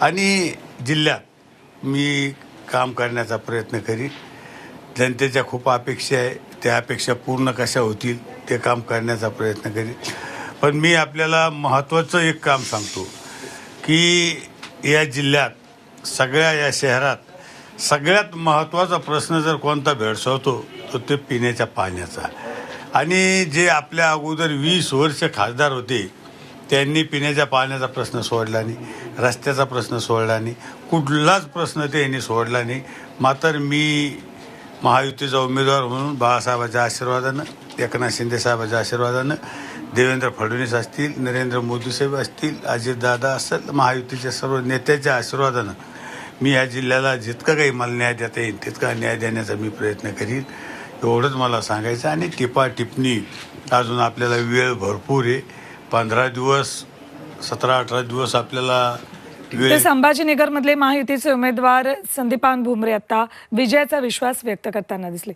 आणि जिल्ह्यात मी काम करण्याचा प्रयत्न करीन. जनतेच्या खूप अपेक्षा आहे. त्या अपेक्षा पूर्ण कशा होतील ते काम करण्याचा प्रयत्न करीन. पण मी आपल्याला महत्त्वाचं एक काम सांगतो की या जिल्ह्यात सगळ्या या शहरात सगळ्यात महत्त्वाचा प्रश्न जर कोणता भेडसावतो तर ते पिण्याच्या पाण्याचा. आणि जे आपल्या अगोदर वीस वर्ष खासदार होते त्यांनी पिण्याच्या पाण्याचा प्रश्न सोडला नाही रस्त्याचा प्रश्न सोडला नाही कुठलाच प्रश्न त्यांनी सोडला नाही. मात्र मी महायुतीचा उमेदवार म्हणून बाळासाहेबाच्या आशीर्वादानं एकनाथ शिंदे साहेबाच्या आशीर्वादानं देवेंद्र फडणवीस असतील नरेंद्र मोदी साहेब असतील अजितदादा असेल महायुतीच्या सर्व नेत्याच्या आशीर्वादानं मी या जिल्ह्याला जितकं काही मला न्याय देता येईल तितका न्याय देण्याचा मी प्रयत्न करीन. एवढंच मला सांगायचं आणि टिपा टिप्पणी अजून आपल्याला वेळ भरपूर आहे. पंधरा दिवस सतरा अठरा दिवस आपल्याला तर वेळ संभाजीनगरमधले महायुतीचे उमेदवार संदीपान भुमरे आता विजयाचा विश्वास व्यक्त करताना दिसले.